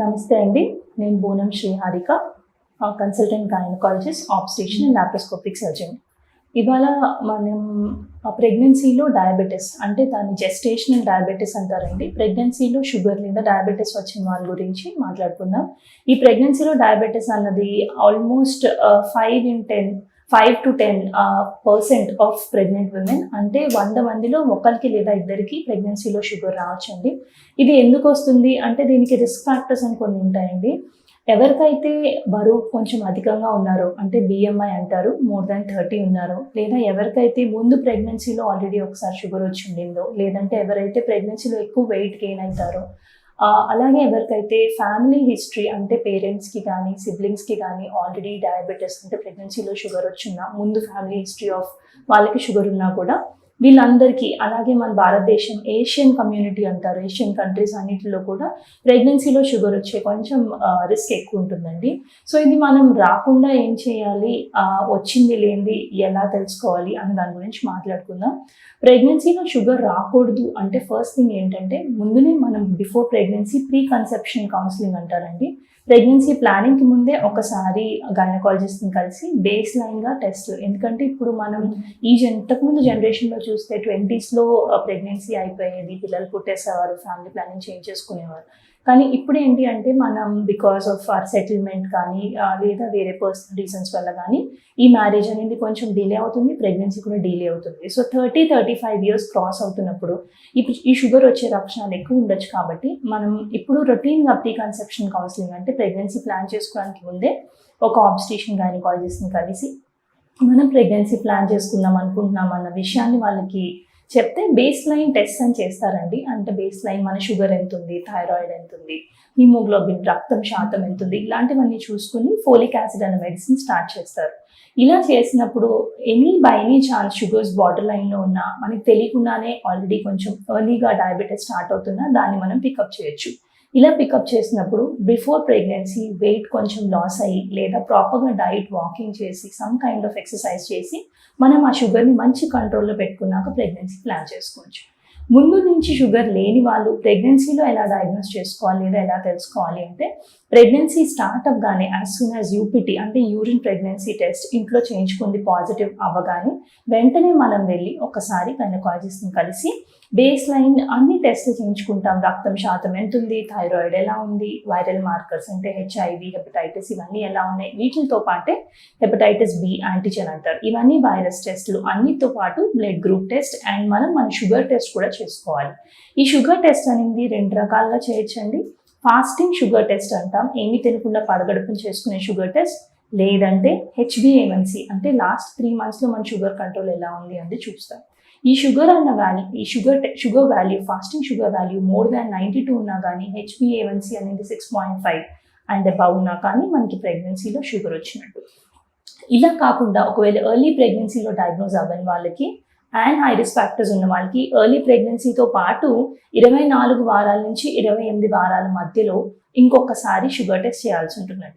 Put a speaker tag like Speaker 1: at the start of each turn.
Speaker 1: నమస్తే అండి. నేను Bonam Sriharika consultant gynaecologist obstetrician and laparoscopic surgeon ఇవాళ మనం ప్రెగ్నెన్సీలో డయాబెటీస్ అంటే దాన్ని జెస్టేషనల్ డయాబెటీస్ అంటారండి. ప్రెగ్నెన్సీలో షుగర్ లేదా డయాబెటీస్ వచ్చిన వాళ్ళ గురించి మాట్లాడుకుందాం. ఈ ప్రెగ్నెన్సీలో డయాబెటీస్ అన్నది almost five in ten five to ten percent of pregnant women అంటే వంద మందిలో ఒకరికి లేదా ఇద్దరికి ప్రెగ్నెన్సీలో షుగర్ రావచ్చండి. ఇది ఎందుకు వస్తుంది? అంటే దీనికి రిస్క్ ఫ్యాక్టర్స్ అని కొన్ని ఉంటాయండి. ఎవరికైతే బరువు కొంచెం అధికంగా ఉన్నారో అంటే బిఎంఐ అంటారు మోర్ దాన్ థర్టీ ఉన్నారో లేదా ఎవరికైతే ముందు ప్రెగ్నెన్సీలో ఆల్రెడీ ఒకసారి షుగర్ వచ్చి ఉండిందో లేదంటే ఎవరైతే ప్రెగ్నెన్సీలో ఎక్కువ వెయిట్ గెయిన్ అవుతారో అలాగే ఎవరికైతే ఫ్యామిలీ హిస్టరీ అంటే పేరెంట్స్కి కానీ సిబ్లింగ్స్కి కానీ ఆల్రెడీ డయాబెటీస్ అంటే ప్రెగ్నెన్సీలో షుగర్ వచ్చిన ముందు ఫ్యామిలీ హిస్టరీ ఆఫ్ వాళ్ళకి షుగర్ ఉన్నా కూడా వీళ్ళందరికీ అలాగే మన భారతదేశం ఏషియన్ కమ్యూనిటీ అంటారు ఏషియన్ కంట్రీస్ అన్నిటిలో కూడా ప్రెగ్నెన్సీలో షుగర్ వచ్చే కొంచెం రిస్క్ ఎక్కువ ఉంటుందండి. సో ఇది మనం రాకుండా ఏం చేయాలి? వచ్చింది లేనిది ఎలా తెలుసుకోవాలి? అని దాని గురించి మాట్లాడుకుందాం. ప్రెగ్నెన్సీలో షుగర్ రాకూడదు అంటే ఫస్ట్ థింగ్ ఏంటంటే ముందునే మనం before pregnancy pre conception counselling అంటారండి. ప్రెగ్నెన్సీ ప్లానింగ్కి ముందే ఒకసారి గైనకాలజిస్ట్ని కలిసి బేస్ లైన్గా టెస్ట్. ఎందుకంటే ఇప్పుడు మనం ఈ ఇంతకుముందు జనరేషన్లో చూస్తే ట్వంటీస్లో ప్రెగ్నెన్సీ అయిపోయేది. పిల్లలు పుట్టేసేవారు ఫ్యామిలీ ప్లానింగ్ చేంజ్ చేసుకునేవారు. కానీ ఇప్పుడు ఏంటి అంటే మనం బికాస్ ఆఫ్ ఆర్ సెటిల్మెంట్ కానీ లేదా వేరే పర్సనల్ రీజన్స్ వల్ల కానీ ఈ మ్యారేజ్ అనేది కొంచెం డిలే అవుతుంది ప్రెగ్నెన్సీ కూడా డిలే అవుతుంది. So thirty thirty five years cross అవుతున్నప్పుడు ఇప్పుడు ఈ షుగర్ వచ్చే లక్షణాలు ఎక్కువ ఉండొచ్చు కాబట్టి మనం ఇప్పుడు రొటీన్గా ప్రీ కన్సెప్షన్ కౌన్సిలింగ్ అంటే ప్రెగ్నెన్సీ ప్లాన్ చేసుకోవడానికి ముందే ఒక ఆబ్స్టేషన్ గైనకాలజిస్ట్ని కలిసి మనం ప్రెగ్నెన్సీ ప్లాన్ చేసుకుందాం అనుకుంటున్నాం అన్న విషయాన్ని వాళ్ళకి చెప్తే బేస్ లైన్ టెస్ట్ అని చేస్తారండి. అంటే బేస్ లైన్ మన షుగర్ ఎంత ఉంది థైరాయిడ్ ఎంత ఉంది హిమోగ్లోబిన్ రక్తం శాతం ఎంత ఉంది ఇలాంటివన్నీ చూసుకుని ఫోలిక్ యాసిడ్ అనే మెడిసిన్ స్టార్ట్ చేస్తారు. ఇలా చేసినప్పుడు any by any chance sugars border లైన్లో ఉన్నా మనకి తెలియకుండానే ఆల్రెడీ కొంచెం ఎర్లీగా డయాబెటీస్ స్టార్ట్ అవుతున్నా దాన్ని మనం పికప్ చేయొచ్చు. ఇలా పికప్ చేసినప్పుడు బిఫోర్ ప్రెగ్నెన్సీ వెయిట్ కొంచెం లాస్ అయ్యి లేదా ప్రాపర్గా డైట్ వాకింగ్ చేసి సమ్ కైండ్ ఆఫ్ ఎక్సర్సైజ్ చేసి మనం ఆ షుగర్ని మంచి కంట్రోల్లో పెట్టుకున్నాక ప్రెగ్నెన్సీ ప్లాన్ చేసుకోవచ్చు. ముందు నుంచి షుగర్ లేని వాళ్ళు ప్రెగ్నెన్సీలో ఎలా డయాగ్నోస్ చేసుకోవాలి లేదా ఎలా తెలుసుకోవాలి అంటే ప్రెగ్నెన్సీ స్టార్ట్ అవ్వగానే యాజ్ సూన్ యాజ్ యూపీటీ అంటే యూరిన్ ప్రెగ్నెన్సీ టెస్ట్ ఇంట్లో చేయించుకుంది పాజిటివ్ అవ్వగానే వెంటనే మనం వెళ్ళి ఒకసారి గైనకాలజిస్ట్ని కలిసి బేస్ లైన్ అన్ని టెస్ట్లు చేయించుకుంటాం. రక్తం శాతం ఎంత ఉంది? థైరాయిడ్ ఎలా ఉంది? వైరల్ మార్కర్స్ అంటే హెచ్ఐవి హెపటైటిస్ ఇవన్నీ ఎలా ఉన్నాయి? వీటితో పాటే హెపటైటిస్ బి యాంటీజెన్ అంటారు. ఇవన్నీ వైరస్ టెస్ట్లు అన్నిటితో పాటు బ్లడ్ గ్రూప్ టెస్ట్ అండ్ మనం మన షుగర్ టెస్ట్ కూడా చేసుకోవాలి. ఈ షుగర్ టెస్ట్ అనేది రెండు రకాలుగా చేయొచ్చండి. ఫాస్టింగ్ షుగర్ టెస్ట్ అంటాం. ఏమీ తినకుండా పడగడుపుని చేసుకునే షుగర్ టెస్ట్. లేదంటే హెచ్బిఏవన్సి అంటే లాస్ట్ త్రీ మంత్స్లో మన షుగర్ కంట్రోల్ ఎలా ఉంది అని చూస్తాం. ఈ షుగర్ అన్న వాల్యూ ఈ sugar sugar value fasting sugar value more than ninety two ఉన్నా కానీ హెచ్బిఏవన్సి అనేది six point five and above ఉన్నా కానీ మనకి ప్రెగ్నెన్సీలో షుగర్ వచ్చినట్టు. ఇలా కాకుండా ఒకవేళ ఎర్లీ ప్రెగ్నెన్సీలో డయాగ్నోజ్ అవ్వని వాళ్ళకి అండ్ హై రిస్క్ ఫ్యాక్టర్స్ ఉన్న వాళ్ళకి ఎర్లీ ప్రెగ్నెన్సీతో పాటు ఇరవై నాలుగు వారాల నుంచి ఇరవై ఎనిమిది వారాల మధ్యలో ఇంకొకసారి షుగర్ టెస్ట్ చేయాల్సి ఉంటున్నట్టు